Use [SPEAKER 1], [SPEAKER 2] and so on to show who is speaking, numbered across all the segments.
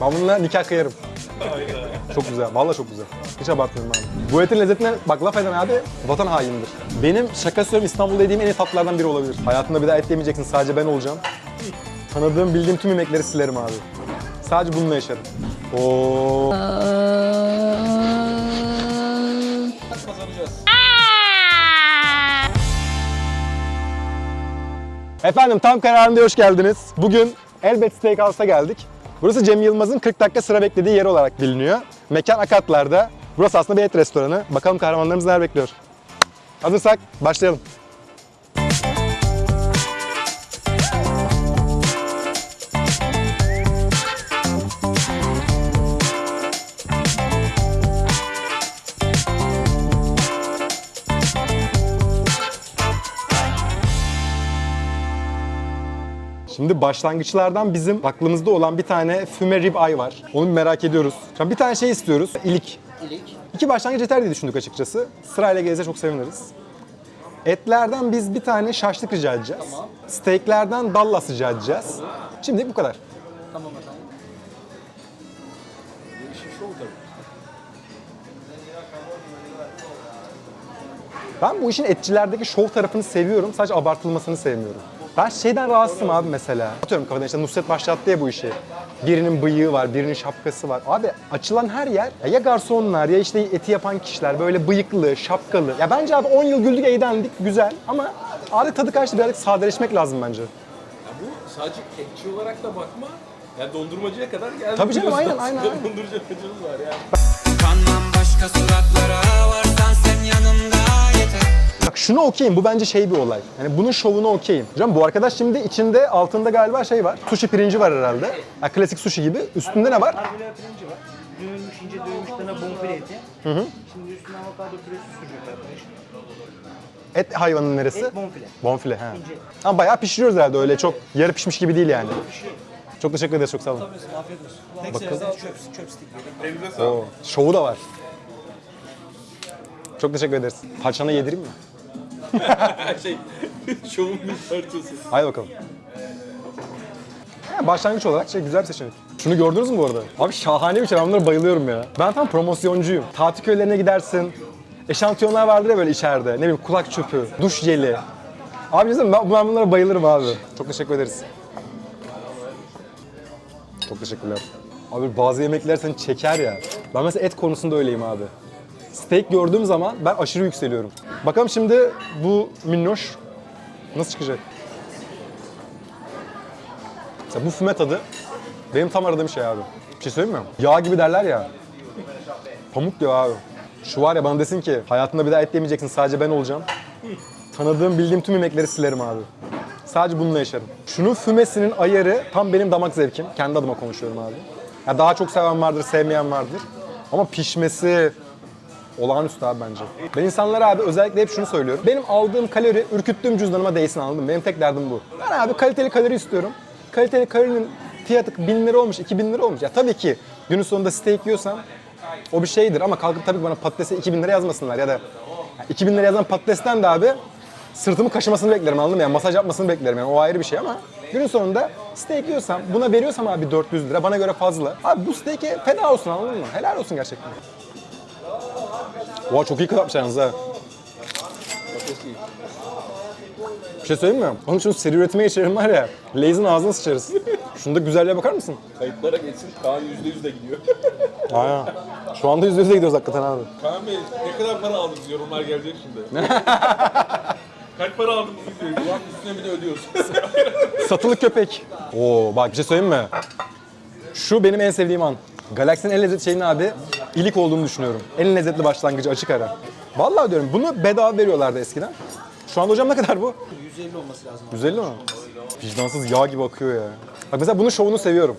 [SPEAKER 1] Ben bununla nikah kıyarım. Çok güzel. Vallahi çok güzel. Hiç abartmıyorum abi. Bu etin lezzetine bak laf eden abi vatan hainidir. Benim şaka söylüyorum İstanbul'da yediğim en iyi tatlılardan biri olabilir. Hayatında bir daha et yemeyeceksin. Sadece ben olacağım. Tanıdığım, bildiğim tüm yemekleri silerim abi. Sadece bununla yaşarım. Oo. Efendim tam kararında hoş geldiniz. Bugün Elbet Steakhouse'a geldik. Burası Cem Yılmaz'ın 40 dakika sıra beklediği yer olarak biliniyor. Mekan Akatlar'da. Burası aslında bir et restoranı. Bakalım kahramanlarımız neler bekliyor. Hazırsak başlayalım. Şimdi başlangıçlardan bizim aklımızda olan bir tane füme rib eye var. Onu merak ediyoruz. Şimdi bir tane şey istiyoruz. İlik.
[SPEAKER 2] İlik.
[SPEAKER 1] İki başlangıç yeter diye düşündük açıkçası. Sırayla gelirse çok seviniriz. Etlerden biz bir tane şaşlık rica edeceğiz.
[SPEAKER 2] Tamam.
[SPEAKER 1] Steaklerden Dallas rica edeceğiz. Şimdi bu kadar.
[SPEAKER 2] Tamam efendim.
[SPEAKER 1] Ben bu işin etçilerdeki şov tarafını seviyorum. Sadece abartılmasını sevmiyorum. Ben şeyden rahatsızım abi mesela. Atıyorum kafadan işte Nusret başlattı ya bu işi. Birinin bıyığı var, birinin şapkası var. Abi açılan her yer ya garsonlar ya işte eti yapan kişiler böyle bıyıklı, şapkalı. Ya bence abi 10 yıl güldük eğlendik güzel ama artık tadı kaçtı birazcık sadeleşmek lazım bence.
[SPEAKER 3] Ya bu sadece etçi olarak da bakma. Yani dondurmacıya kadar geldi.
[SPEAKER 1] Tabii canım, aynen, aynen, aynen.
[SPEAKER 3] Dondurmacımız var yani.
[SPEAKER 4] Kanmam başka suratlara
[SPEAKER 1] Bak şunu okeyim. Bu bence şey bir olay. Yani bunun şovunu okeyim. Hocam bu arkadaş şimdi içinde altında galiba şey var. Sushi pirinci var herhalde. Ha, klasik sushi gibi. Üstünde ne var?
[SPEAKER 5] Harbula pirinci var. Dövülmüş, ince dövülmüş dana bonfile eti. Şimdi üstüne avokado püresi sucuk yapmış.
[SPEAKER 1] Et hayvanın neresi?
[SPEAKER 5] Et bonfile.
[SPEAKER 1] Bonfile ha.
[SPEAKER 5] İnce.
[SPEAKER 1] Ama bayağı pişiriyoruz herhalde öyle çok yarı pişmiş gibi değil yani. Çok teşekkür ederiz çok sağ olun.
[SPEAKER 5] Afiyet olsun. Tek seferde çöp, çöpstik böyle.
[SPEAKER 3] Elinize sağlık.
[SPEAKER 1] Oo, şovu da var. Çok teşekkür ederiz. Paçana yedireyim mi?
[SPEAKER 3] şey, şovun bir parçası.
[SPEAKER 1] Haydi bakalım. Ha, başlangıç olarak şey güzel bir seçenek. Şunu gördünüz mü bu arada? Abi şahane bir şey. Ben bunlara bayılıyorum ya. Ben tam promosyoncuyum. Tatil köylerine gidersin. Eşantiyonlar vardır ya böyle içeride. Ne bileyim kulak çöpü, duş jeli. Abi bizim ben, ben bunlara bayılırım abi. Çok teşekkür ederiz. Çok teşekkürler. Abi bazı yemekler seni çeker ya. Ben mesela et konusunda öyleyim abi. Steak gördüğüm zaman ben aşırı yükseliyorum. Bakalım şimdi bu minnoş nasıl çıkacak? Mesela bu füme tadı benim tam aradığım şey abi. Bir şey söyleyeyim mi? Yağ gibi derler ya. Pamuk diyor abi. Şu var ya bana desin ki hayatında bir daha et yemeyeceksin sadece ben olacağım. Tanıdığım, bildiğim tüm yemekleri silerim abi. Sadece bununla yaşarım. Şunun fümesinin ayarı tam benim damak zevkim. Kendi adıma konuşuyorum abi. Ya daha çok seven vardır, sevmeyen vardır. Ama pişmesi olağanüstü abi bence. Ben insanlara abi özellikle hep şunu söylüyorum. Benim aldığım kalori ürküttüğüm cüzdanıma değsin anladın mı? Benim tek derdim bu. Ben abi kaliteli kalori istiyorum. Kaliteli kalorinin fiyatı 1000 lira olmuş, 2000 lira olmuş. Ya tabii ki günün sonunda steak yiyorsam o bir şeydir ama kalkıp tabii ki bana patatese 2000 lira yazmasınlar ya da ya 2000 lira yazan patatesten de abi sırtımı kaşımasını beklerim anladın mı? Yani masaj yapmasını beklerim yani o ayrı bir şey ama günün sonunda steak yiyorsam buna veriyorsam abi 400 lira bana göre fazla. Abi bu steak'e feda olsun anladın mı? Helal olsun gerçekten. Oha çok iyi kızartmış yalnız ha. Bir şey söyleyeyim mi? Onun için seri üretime geçerim var ya. Lay's'in ağzına sıçarız. Şunda güzelliğe bakar mısın?
[SPEAKER 3] Kayıtlara geçsin. Kaan %100 de gidiyor.
[SPEAKER 1] Aynen. Şu anda yüzde yüze gidiyoruz hakikaten abi.
[SPEAKER 3] Kaan Bey ne kadar para aldınız yorumlar gelecek şimdi. Kaç para aldınız diyor. Ulan üstüne bir de ödüyorsun.
[SPEAKER 1] Satılık köpek. Oo bak bir şey söyleyeyim mi? Şu benim en sevdiğim an. Galaksinin en lezzetli şeyinin abi ilik olduğunu düşünüyorum. En lezzetli başlangıcı açık ara. Vallahi diyorum bunu bedava veriyorlardı eskiden. Şu anda hocam ne kadar bu?
[SPEAKER 5] 150 olması lazım.
[SPEAKER 1] 150 mi? Vicdansız yağ gibi akıyor ya. Bak mesela bunun şovunu seviyorum.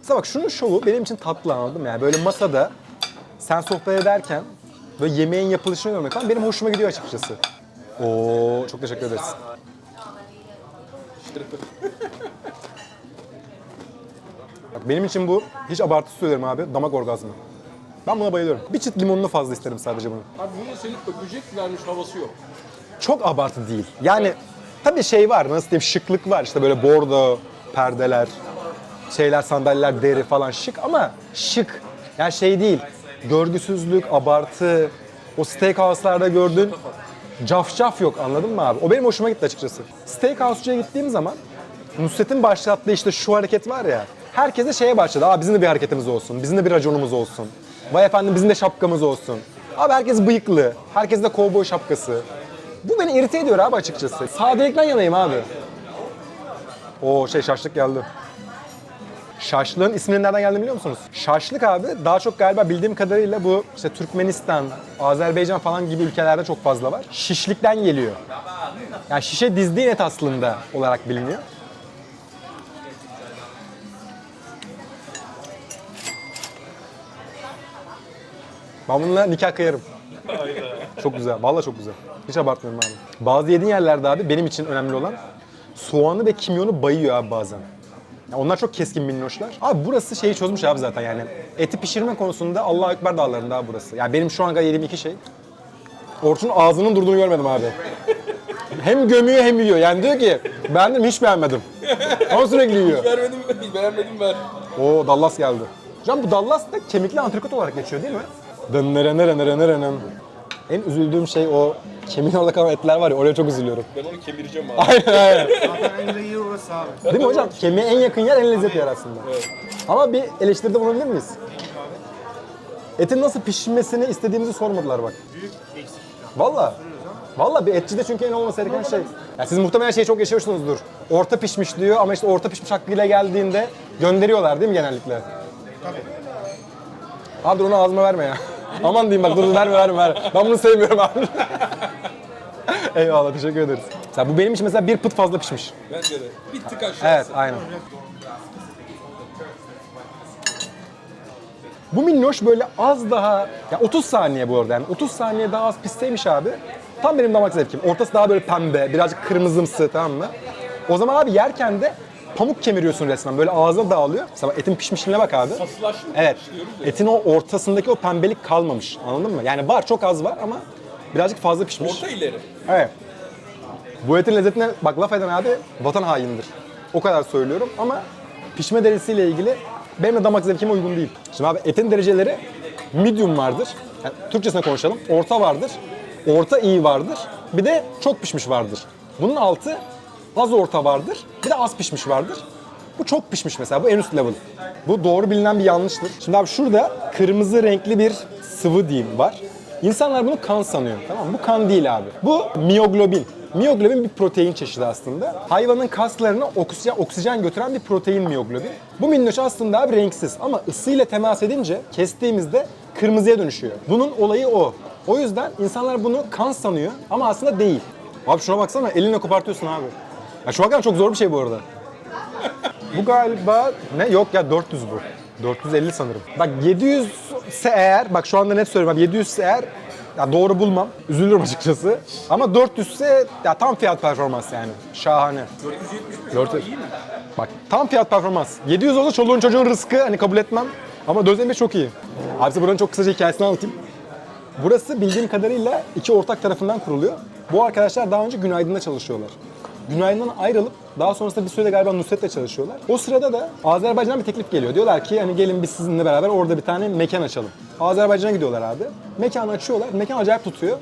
[SPEAKER 1] Mesela bak şunun şovu benim için tatlı anladın mı? Yani böyle masada sen sohbet ederken böyle yemeğin yapılışını görmek falan benim hoşuma gidiyor açıkçası. Oo çok teşekkür ederiz. Bak benim için bu hiç abartı söylüyorum abi damak orgazmı. Ben buna bayılıyorum. Bir çıt limonunu fazla isterim sadece bunu.
[SPEAKER 3] Abi bunun senin öpecek vermiş havası yok.
[SPEAKER 1] Çok abartı değil. Yani Tabii şey var nasıl diyeyim şıklık var işte böyle bordo perdeler, şeyler sandalyeler deri falan şık ama şık. Yani şey değil görgüsüzlük, abartı, o steakhouse'larda gördüğün cafcaf yok anladın mı abi? O benim hoşuma gitti açıkçası. Steakhouse'cuya gittiğim zaman Nusret'in başlattığı işte şu hareket var ya. Herkese şeye başladı. Aa bizim de bir hareketimiz olsun. Bizim de bir raconumuz olsun. Vay efendim bizim de şapkamız olsun. Abi herkes bıyıklı. Herkes de kovboy şapkası. Bu beni irite ediyor abi açıkçası. Sadelikten yanayım abi. O şey şaşlık geldi. Şaşlığın isminin nereden geldiğini biliyor musunuz? Şaşlık abi daha çok galiba bildiğim kadarıyla bu işte Türkmenistan, Azerbaycan falan gibi ülkelerde çok fazla var. Şişlikten geliyor. Yani şişe dizdiğin et aslında olarak biliniyor. Ben bununla nikah kıyarım. Çok güzel. Vallahi çok güzel. Hiç abartmıyorum abi. Bazı yediğin yerlerde abi benim için önemli olan soğanı ve kimyonu bayıyor abi bazen. Ya onlar çok keskin minnoşlar. Abi burası şeyi çözmüş abi zaten yani. Eti pişirme konusunda Allahu Ekber dağlarında abi burası. Ya benim şu an kadar yediğim iki şey. Orçun ağzının durduğunu görmedim abi. hem gömüyor hem yiyor. Yani diyor ki ben dedim hiç beğenmedim. Ama sürekli yiyor.
[SPEAKER 3] Vermedim, beğenmedim ver.
[SPEAKER 1] Oo Dallas geldi. Can bu Dallas da kemikli antrikot olarak geçiyor değil mi? Dınnerenerenerenerenem. En üzüldüğüm şey o kemiğin orada kalan etler var ya oraya çok üzülüyorum.
[SPEAKER 3] Ben onu kemireceğim abi.
[SPEAKER 1] Aynen aynen.
[SPEAKER 5] Zaten en yeri orası abi.
[SPEAKER 1] Değil mi hocam? Kemiğe en yakın yer en lezzetli yer aslında. Ama bir eleştiride bulunabilir miyiz? Etin nasıl pişmesini istediğimizi sormadılar bak.
[SPEAKER 5] Büyük eksiklik abi.
[SPEAKER 1] Valla. Valla bir etçide çünkü en olması gereken şey. Ya siz muhtemelen şeyi çok yaşıyorsunuzdur. Orta pişmiş diyor ama işte orta pişmiş hakkıyla geldiğinde gönderiyorlar değil mi genellikle? Abi dur onu ağzıma verme ya. Aman diyeyim bak dur dur, verme verme verme. Ben bunu sevmiyorum abi. Eyvallah teşekkür ederiz. Mesela bu benim için mesela bir pıt fazla pişmiş.
[SPEAKER 3] Bence de. Bir tık aşağısı.
[SPEAKER 1] Evet aynen. Bu minnoş böyle az daha, ya 30 saniye bu arada yani 30 saniye daha az pişseymiş abi. Tam benim damak zevkim. Ortası daha böyle pembe, birazcık kırmızımsı tamam mı? O zaman abi yerken de pamuk kemiriyorsun resmen. Böyle ağzına dağılıyor. Mesela etin pişmişliğine bak abi.
[SPEAKER 3] Katılaşmış
[SPEAKER 1] Evet. Etin o ortasındaki o pembelik kalmamış. Anladın mı? Yani var çok az var ama birazcık fazla pişmiş.
[SPEAKER 3] Orta ileri.
[SPEAKER 1] Evet. Bu etin lezzetine bak laf eden abi vatan hainidir. O kadar söylüyorum ama pişme derecesiyle ilgili benim de damak zevkime uygun değil. Şimdi abi etin dereceleri medium vardır. Yani Türkçesine konuşalım. Orta vardır. Orta iyi vardır. Bir de çok pişmiş vardır. Bunun altı az orta vardır. Bir de az pişmiş vardır. Bu çok pişmiş mesela. Bu en üst level. Bu doğru bilinen bir yanlıştır. Şimdi abi şurada kırmızı renkli bir sıvı diyeyim var. İnsanlar bunu kan sanıyor. Tamam mı? Bu kan değil abi. Bu miyoglobin. Miyoglobin bir protein çeşidi aslında. Hayvanın kaslarına oksijen, oksijen götüren bir protein miyoglobin. Bu minnoş aslında abi renksiz ama ısıyla temas edince kestiğimizde kırmızıya dönüşüyor. Bunun olayı o. O yüzden insanlar bunu kan sanıyor ama aslında değil. Abi şuna baksana elinle kopartıyorsun abi. Ya şu hakikaten çok zor bir şey bu arada. Bu galiba ne? Yok ya 400 bu. 450 sanırım. Bak 700 ise eğer, bak şu anda net söylüyorum abi 700 ise eğer ya doğru bulmam. Üzülürüm açıkçası. Ama 400 ise ya tam fiyat performans yani. Şahane. 470 iyi mi? Bak tam fiyat performans. 700 olsa çoluğun çocuğun rızkı hani kabul etmem. Ama 450 çok iyi. Abi size buranın çok kısaca hikayesini anlatayım. Burası bildiğim kadarıyla iki ortak tarafından kuruluyor. Bu arkadaşlar daha önce Günaydın'da çalışıyorlar. Günaydın'dan ayrılıp daha sonrasında bir sürede galiba Nusret'le çalışıyorlar. O sırada da Azerbaycan'dan bir teklif geliyor. Diyorlar ki hani gelin biz sizinle beraber orada bir tane mekan açalım. Azerbaycan'a gidiyorlar abi. Mekanı açıyorlar. Mekan acayip tutuyor.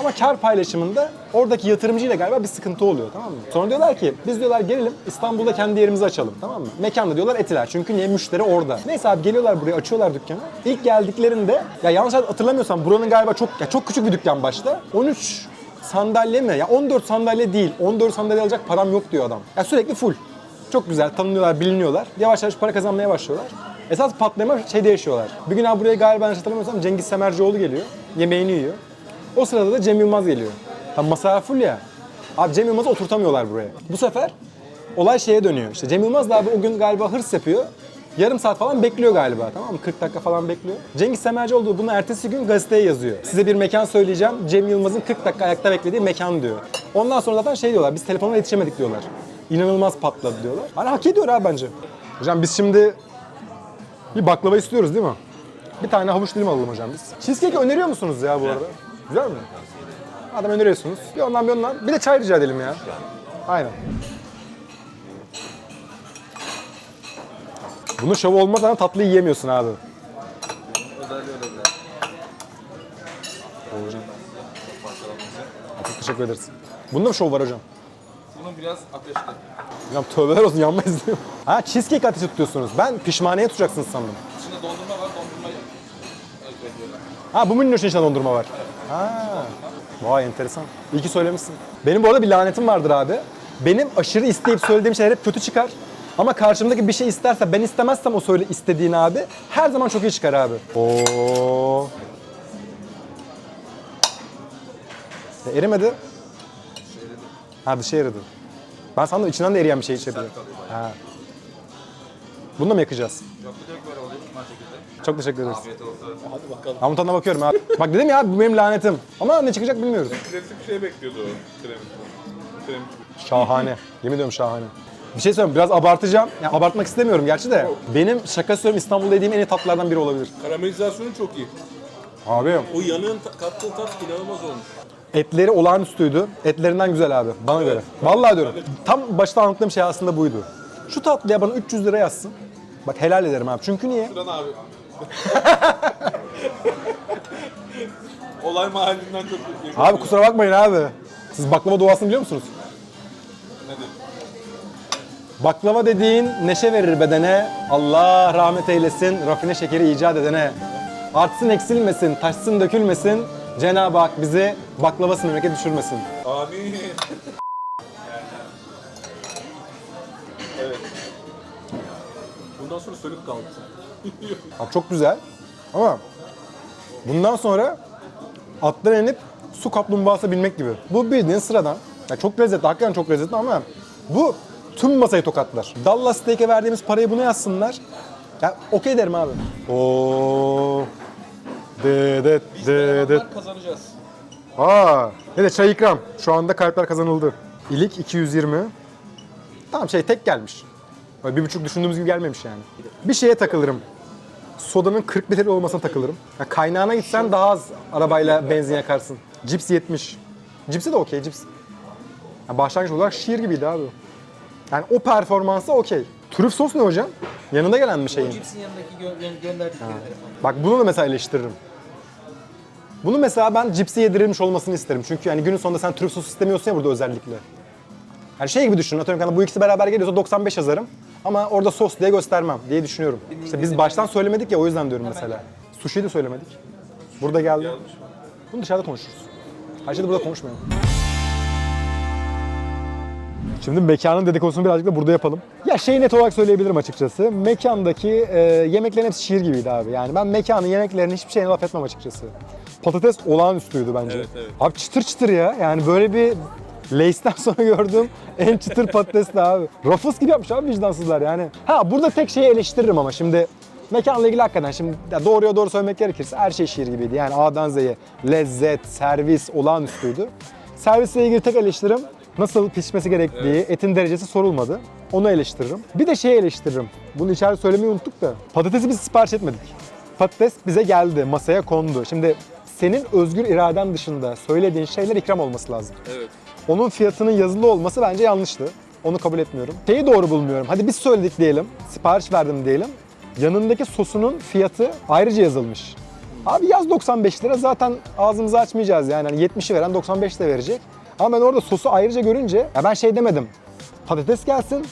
[SPEAKER 1] Ama kar paylaşımında oradaki yatırımcıyla galiba bir sıkıntı oluyor tamam mı? Sonra diyorlar ki biz diyorlar gelelim İstanbul'da kendi yerimizi açalım tamam mı? Mekanda diyorlar etiler çünkü niye müşteri orada. Neyse abi geliyorlar buraya açıyorlar dükkanı. İlk geldiklerinde ya yanlış hatırlamıyorsam buranın galiba çok ya çok küçük bir dükkan başta. 13 sandalye mi? Ya 14 sandalye değil. 14 sandalye alacak param yok diyor adam. Ya sürekli full. Çok güzel tanınıyorlar, biliniyorlar. Yavaş yavaş para kazanmaya başlıyorlar. Esas patlama şeyde yaşıyorlar. Bir gün abi buraya galiba yanlış hatırlamıyorsam Cengiz Semercioğlu geliyor. Yemeğini yiyor. O sırada da Cem Yılmaz geliyor. Tam masa full ya. Abi Cem Yılmaz'ı oturtamıyorlar buraya. Bu sefer olay şeye dönüyor. İşte Cem Yılmaz da abi o gün galiba hırs yapıyor. Yarım saat falan bekliyor galiba tamam mı? 40 dakika falan bekliyor. Cengiz Semercioğlu bunu ertesi gün gazeteye yazıyor. Size bir mekan söyleyeceğim. Cem Yılmaz'ın 40 dakika ayakta beklediği mekan diyor. Ondan sonra zaten şey diyorlar. Biz telefonla yetişemedik diyorlar. İnanılmaz patladı diyorlar. Hani hak ediyor abi bence. Hocam biz şimdi bir baklava istiyoruz değil mi? Bir tane havuç dilim alalım hocam biz. Cheesecake öneriyor musunuz ya bu arada? Güzel mi? Adam öneriyorsunuz. Bir ondan bir ondan. Bir de çay rica edelim ya. Aynen. Bunun şovu olmadan tatlıyı yiyemiyorsun abi.
[SPEAKER 3] Biraz.
[SPEAKER 1] Hocam. Çok teşekkür ederiz. Bunda mı şov var hocam?
[SPEAKER 3] Bunun biraz ateşli.
[SPEAKER 1] Hocam tövbeler olsun yanmayız diyor. Ha cheesecake ateşi tutuyorsunuz. Ben pişmaneye tutacaksınız sandım.
[SPEAKER 3] İçinde dondurma var, dondurmayı ekliyorlar.
[SPEAKER 1] Ha bu minnoşun içinde dondurma var. Ha. Vay enteresan. İyi ki söylemişsin. Benim bu arada bir lanetim vardır abi. Benim aşırı isteyip söylediğim şeyler hep kötü çıkar. Ama karşımdaki bir şey isterse ben istemezsem o söyle istediğini abi her zaman çok iyi çıkar abi. Oo. E, erimedi. Ha dışı eridi. Ben sandım içinden de eriyen bir şey içebilir. Ha. Bunu da mı yakacağız?
[SPEAKER 3] Yok bir de böyle oluyor, şu şekilde.
[SPEAKER 1] Çok teşekkür ederiz.
[SPEAKER 3] Afiyet olsun.
[SPEAKER 2] Hadi bakalım.
[SPEAKER 1] Ama tadına bakıyorum abi. Bak dedim ya bu benim lanetim. Ama ne çıkacak bilmiyoruz.
[SPEAKER 3] Klasik bir şey bekliyordu o krem. Krem.
[SPEAKER 1] Şahane. Yemin ediyorum şahane. Bir şey söyleyeyim biraz abartacağım. Yani abartmak istemiyorum gerçi de. Benim şaka söylüyorum İstanbul'da yediğim en iyi tatlılardan biri olabilir.
[SPEAKER 3] Karamelizasyonu çok iyi.
[SPEAKER 1] Abi
[SPEAKER 3] O yanığın ta- kattığı tat inanılmaz olmuş.
[SPEAKER 1] etleri olağanüstüydü. Etlerinden güzel abi bana göre. Vallahi diyorum. Tam başta anlattığım şey aslında buydu. Şu tatlıya bana 300 lira yazsın. Bak helal ederim abi. Çünkü niye?
[SPEAKER 3] Şuran abi. Olay mahallinden çok.
[SPEAKER 1] Abi kusura bakmayın abi. Siz baklava duasını biliyor musunuz?
[SPEAKER 3] Nedir?
[SPEAKER 1] Baklava dediğin neşe verir bedene, Allah rahmet eylesin rafine şekeri icat edene. Artsın eksilmesin, taşsın dökülmesin, Cenab-ı Hak bizi baklavası memleket düşürmesin.
[SPEAKER 3] Amin. evet. Bundan sonra sönük kaldı.
[SPEAKER 1] Abi çok güzel ama bundan sonra attan inip su kaplumbağası binmek gibi. Bu bildiğin sıradan. Ya çok lezzetli, hakikaten çok lezzetli ama bu tüm masayı tokatlar. Dallas Steak'e verdiğimiz parayı buna yazsınlar. Ya okey derim abi. Oo. Dedet, dedet.
[SPEAKER 3] kazanacağız.
[SPEAKER 1] Aa, evet çay ikram. Şu anda kalpler kazanıldı. İlik 220. Tamam şey tek gelmiş. Böyle bir buçuk düşündüğümüz gibi gelmemiş yani. Bir şeye takılırım. Sodanın 40 litre olmasına takılırım. Ya kaynağına gitsen daha az arabayla benzin yakarsın. Cips 70. Cipsi de okey cips. Ya başlangıç olarak şiir gibiydi abi. Yani o performansa okey. Trüf sos ne hocam? Yanında gelen bir şeyin.
[SPEAKER 5] Cipsin yanındaki gö- gö- gönderdikleri telefon.
[SPEAKER 1] Bak bunu da mesela eleştiririm. Bunu mesela ben cipsi yedirilmiş olmasını isterim. Çünkü yani günün sonunda sen trüf sos istemiyorsun ya burada özellikle. Yani şey gibi düşün. Atıyorum kanka bu ikisi beraber geliyorsa 95 yazarım. Ama orada sos diye göstermem diye düşünüyorum. İşte biz baştan söylemedik ya o yüzden diyorum mesela. Sushi'yi de söylemedik. Burada geldi. Bunu dışarıda konuşuruz. Her şeyi de burada konuşmayalım. Şimdi mekanın dedikodusunu birazcık da burada yapalım. Ya şey net olarak söyleyebilirim açıkçası. Mekandaki e, yemeklerin hepsi şiir gibiydi abi. Yani ben mekanın yemeklerinin hiçbir şeyine laf etmem açıkçası. Patates olağanüstüydü bence.
[SPEAKER 3] Evet, evet.
[SPEAKER 1] Abi çıtır çıtır ya. Yani böyle bir Lay's'ten sonra gördüğüm en çıtır patatesli abi. Ruffles gibi yapmış abi vicdansızlar yani. Ha burada tek şeyi eleştiririm ama şimdi mekanla ilgili hakikaten şimdi ya doğruya doğru söylemek gerekirse her şey şiir gibiydi. Yani A'dan Z'ye lezzet, servis olağanüstüydü. Servisle ilgili tek eleştirim nasıl pişmesi gerektiği, etin derecesi sorulmadı. Onu eleştiririm. Bir de şeyi eleştiririm. Bunu içeride söylemeyi unuttuk da. Patatesi biz sipariş etmedik. Patates bize geldi, masaya kondu. Şimdi senin özgür iraden dışında söylediğin şeyler ikram olması lazım.
[SPEAKER 3] Evet.
[SPEAKER 1] Onun fiyatının yazılı olması bence yanlıştı. Onu kabul etmiyorum. Şeyi doğru bulmuyorum. Hadi biz söyledik diyelim, sipariş verdim diyelim. Yanındaki sosunun fiyatı ayrıca yazılmış. Abi yaz 95 lira zaten ağzımızı açmayacağız yani. Hani 70'i veren 95 de verecek. Ama ben orada sosu ayrıca görünce ya ben şey demedim. Patates gelsin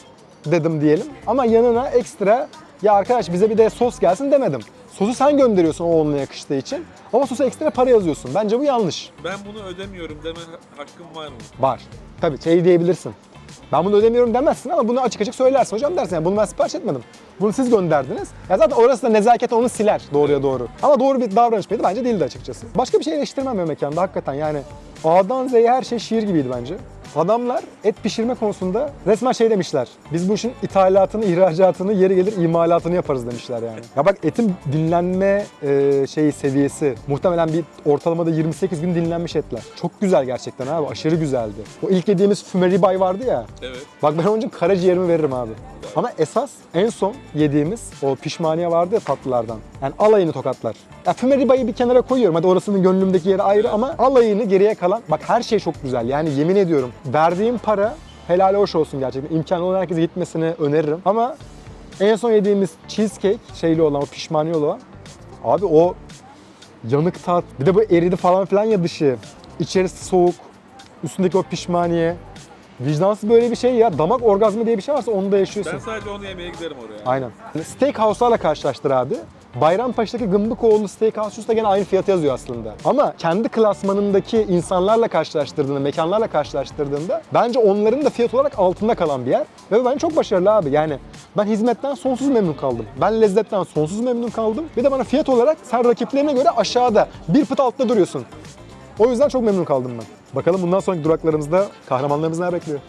[SPEAKER 1] dedim diyelim. Ama yanına ekstra ya arkadaş bize bir de sos gelsin demedim. Sosu sen gönderiyorsun o onunla yakıştığı için. Ama sosa ekstra para yazıyorsun. Bence bu yanlış.
[SPEAKER 3] Ben bunu ödemiyorum deme hakkım var mı?
[SPEAKER 1] Var. Tabii şey diyebilirsin. Ben bunu ödemiyorum demezsin ama bunu açık açık söylersin. Hocam dersin yani bunu ben sipariş etmedim. Bunu siz gönderdiniz. Ya zaten orası da nezaket onu siler doğruya doğru. Ama doğru bir davranış mıydı? Bence değildi açıkçası. Başka bir şey eleştirmem ya mekanda hakikaten yani. A'dan Z'ye her şey şiir gibiydi bence. Adamlar et pişirme konusunda resmen şey demişler. Biz bu işin ithalatını, ihracatını, yeri gelir imalatını yaparız demişler yani. Ya bak etin dinlenme e, şeyi seviyesi muhtemelen bir ortalamada 28 gün dinlenmiş etler. Çok güzel gerçekten abi. Aşırı güzeldi. O ilk yediğimiz füme ribeye vardı ya.
[SPEAKER 3] Evet.
[SPEAKER 1] Bak ben onun için karaciğerimi veririm abi. Ama esas en son yediğimiz o pişmaniye vardı ya tatlılardan. Yani alayını tokatlar. Ya füme ribayı bir kenara koyuyorum. Hadi orasının gönlümdeki yeri ayrı ama alayını geriye kalan. Bak her şey çok güzel. Yani yemin ediyorum verdiğim para helal hoş olsun gerçekten. İmkanı olan herkese gitmesini öneririm. Ama en son yediğimiz cheesecake şeyli olan, o pişmaniye olan. Abi o yanık tat. Bir de bu eridi falan filan ya dışı. İçerisi soğuk. Üstündeki o pişmaniye. Vicdansız böyle bir şey ya. Damak orgazmı diye bir şey varsa onu da yaşıyorsun.
[SPEAKER 3] Ben sadece onu yemeye giderim oraya.
[SPEAKER 1] Aynen. Steakhouse'larla karşılaştır abi. Bayrampaşa'daki Gımбıkoğlu Steakhouse üstte gene aynı fiyatı yazıyor aslında. Ama kendi klasmanındaki insanlarla karşılaştırdığında, mekanlarla karşılaştırdığında bence onların da fiyat olarak altında kalan bir yer. Ve ben çok başarılı abi. Yani ben hizmetten sonsuz memnun kaldım. Ben lezzetten sonsuz memnun kaldım. Bir de bana fiyat olarak sen rakiplerine göre aşağıda, bir pıt altta duruyorsun. O yüzden çok memnun kaldım ben. Bakalım bundan sonraki duraklarımızda kahramanlarımız ne bekliyor?